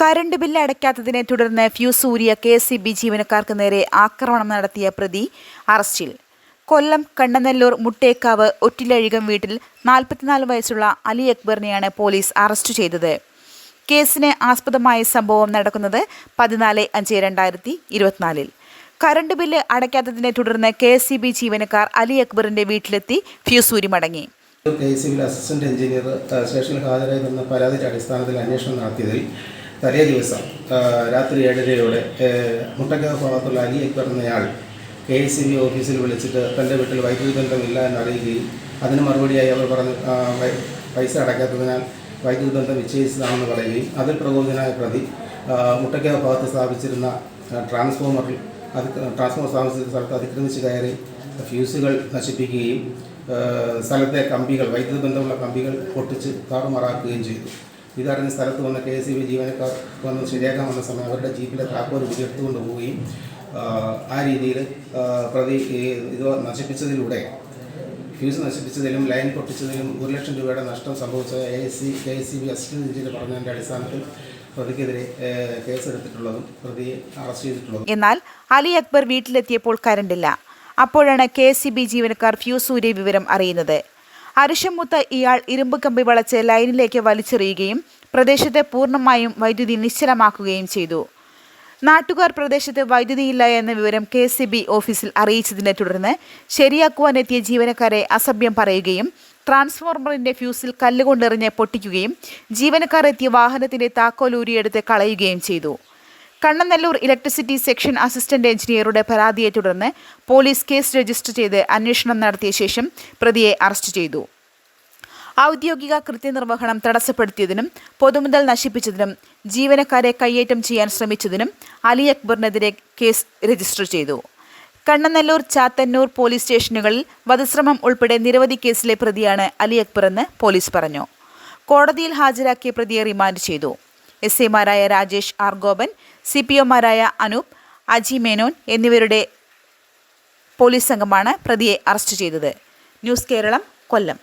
Current bill അടയ്ക്കാത്തതിനെ തുടർന്ന് fuse ഊരിയ കെ എസ് ബി ജീവനക്കാർക്ക് നേരെ ആക്രമണം നടത്തിയ പ്രതി അറസ്റ്റിൽ. കൊല്ലം കണ്ണനല്ലൂർ മുട്ടേക്കാവ് ഒറ്റിലഴികം വീട്ടിൽ നാൽപ്പത്തിനാല് വയസ്സുള്ള അലി അക്ബറിനെയാണ് പോലീസ് അറസ്റ്റ് ചെയ്തത്. കേസിന് ആസ്പദമായ സംഭവം നടക്കുന്നത് പതിനാല് അഞ്ച് രണ്ടായിരത്തി ഇരുപത്തിനാലിൽ. കറണ്ട് ബില്ല് അടയ്ക്കാത്തതിനെ തുടർന്ന് കെ എസ് ജീവനക്കാർ അലി അക്ബറിന്റെ വീട്ടിലെത്തി ഫ്യൂസ് ഊരി മടങ്ങി. K S civil assistant engineer സ്റ്റേഷനിൽ ഹാജരായി നിന്ന പരാതിയുടെ അടിസ്ഥാനത്തിൽ അന്വേഷണം നടത്തിയതിൽ തലേ ദിവസം രാത്രി ഏഴരയോടെ മുട്ടക്കാവ് ഭാഗത്തുള്ള Ali Akbar K S C B ഓഫീസിൽ വിളിച്ചിട്ട് തന്റെ വീട്ടിൽ വൈദ്യുതി ബന്ധമില്ല എന്നറിയുകയും അതിന് മറുപടിയായി അവർ പറഞ്ഞു പൈസ അടയ്ക്കാത്തതിനാൽ വൈദ്യുതി ബന്ധം വിച്ഛേദിച്ചതാണെന്ന് പറയുകയും അതിൽ പ്രകോപിതനായ പ്രതി മുട്ടക്കാവ് ഭാഗത്ത് സ്ഥാപിച്ചിരുന്ന ട്രാൻസ്ഫോമറിൽ അത് ട്രാൻസ്ഫോമർ സ്ഥാപിച്ചിരുന്ന സ്ഥലത്ത് അതിക്രമിച്ച് കയറി ഫ്യൂസുകൾ നശിപ്പിക്കുകയും സ്ഥലത്തെ കമ്പികൾ വൈദ്യുതി ബന്ധമുള്ള കമ്പികൾ പൊട്ടിച്ച് താറുമാറാക്കുകയും ചെയ്തു. ഇതറിഞ്ഞ് സ്ഥലത്ത് വന്ന കെ എസ് ഇ ബി ജീവനക്കാർ വന്ന് ശരിയാക്കാൻ വന്ന സമയം അവരുടെ ജീപ്പിലെ താക്കോൽ ഉയർത്തുകൊണ്ട് പോവുകയും ആ രീതിയിൽ പ്രതി ഇത് നശിപ്പിച്ചതിലൂടെ ഫ്യൂസ് നശിപ്പിച്ചതിലും ലൈൻ പൊട്ടിച്ചതിലും ഒരു ലക്ഷം രൂപയുടെ നഷ്ടം സംഭവിച്ച A S C K S C B assistant engineer പറഞ്ഞതിന്റെ അടിസ്ഥാനത്തിൽ പ്രതിക്കെതിരെ കേസെടുത്തിട്ടുള്ളതും പ്രതിയെ അറസ്റ്റ് ചെയ്തിട്ടുള്ളതും. എന്നാൽ അലി അക്ബർ വീട്ടിലെത്തിയപ്പോൾ കരണ്ടില്ല. അപ്പോഴാണ് കെ എസ് സി ബി ജീവനക്കാർ ഫ്യൂസ് വിവരം അറിയുന്നത്. അരിശംമുത്ത ഇയാൾ ഇരുമ്പ് കമ്പി വളച്ച് ലൈനിലേക്ക് വലിച്ചെറിയുകയും പ്രദേശത്തെ പൂർണമായും വൈദ്യുതി നിശ്ചലമാക്കുകയും ചെയ്തു. നാട്ടുകാർ പ്രദേശത്ത് വൈദ്യുതിയില്ല എന്ന വിവരം കെ സി ബി ഓഫീസിൽ അറിയിച്ചതിനെ തുടർന്ന് ശരിയാക്കുവാനെത്തിയ ജീവനക്കാരെ അസഭ്യം പറയുകയും ട്രാൻസ്ഫോർമറിന്റെ ഫ്യൂസിൽ കല്ലുകൊണ്ടെറിഞ്ഞ് പൊട്ടിക്കുകയും ജീവനക്കാർ എത്തിയ വാഹനത്തിന്റെ താക്കോൽ ഊരിയെടുത്ത് കളയുകയും ചെയ്തു. കണ്ണനല്ലൂർ ഇലക്ട്രിസിറ്റി സെക്ഷൻ അസിസ്റ്റന്റ് എഞ്ചിനീയറുടെ പരാതിയെ തുടർന്ന് പോലീസ് കേസ് രജിസ്റ്റർ ചെയ്ത് അന്വേഷണം നടത്തിയ ശേഷം പ്രതിയെ അറസ്റ്റ് ചെയ്തു. ഔദ്യോഗിക കൃത്യനിർവഹണം തടസ്സപ്പെടുത്തിയതിനും പൊതുമുതൽ നശിപ്പിച്ചതിനും ജീവനക്കാരെ കയ്യേറ്റം ചെയ്യാൻ ശ്രമിച്ചതിനും അലി അക്ബറിനെതിരെ കേസ് രജിസ്റ്റർ ചെയ്തു. കണ്ണനല്ലൂർ ചാത്തന്നൂർ പോലീസ് സ്റ്റേഷനുകളിൽ വധശ്രമം ഉൾപ്പെടെ നിരവധി കേസിലെ പ്രതിയാണ് അലി അക്ബർ എന്ന് പോലീസ് പറഞ്ഞു. കോടതിയിൽ ഹാജരാക്കിയ പ്രതിയെ റിമാൻഡ് ചെയ്തു. S എമാരായ Rajesh R Gopan C P ഒമാരായ Anoop Aji Menon എന്നിവരുടെ പോലീസ് സംഘമാണ് പ്രതിയെ അറസ്റ്റ് ചെയ്തത്. ന്യൂസ് കേരളം കൊല്ലം.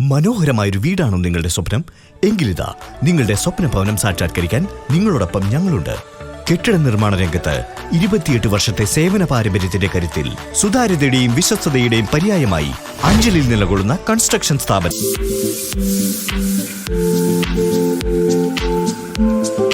മനോഹരമായൊരു വീടാണോ നിങ്ങളുടെ സ്വപ്നം. എങ്കിലിതാ നിങ്ങളുടെ സ്വപ്ന ഭവനം സാക്ഷാത്കരിക്കാൻ നിങ്ങളോടൊപ്പം ഞങ്ങളുണ്ട്. കെട്ടിട നിർമ്മാണ രംഗത്ത് ഇരുപത്തിയെട്ട് വർഷത്തെ സേവന പാരമ്പര്യത്തിന്റെ കരുത്തിൽ സുതാര്യതയുടെയും വിശ്വസ്തയുടെയും പര്യായമായി അഞ്ചലിൽ നിലകൊള്ളുന്ന കൺസ്ട്രക്ഷൻ സ്ഥാപനം.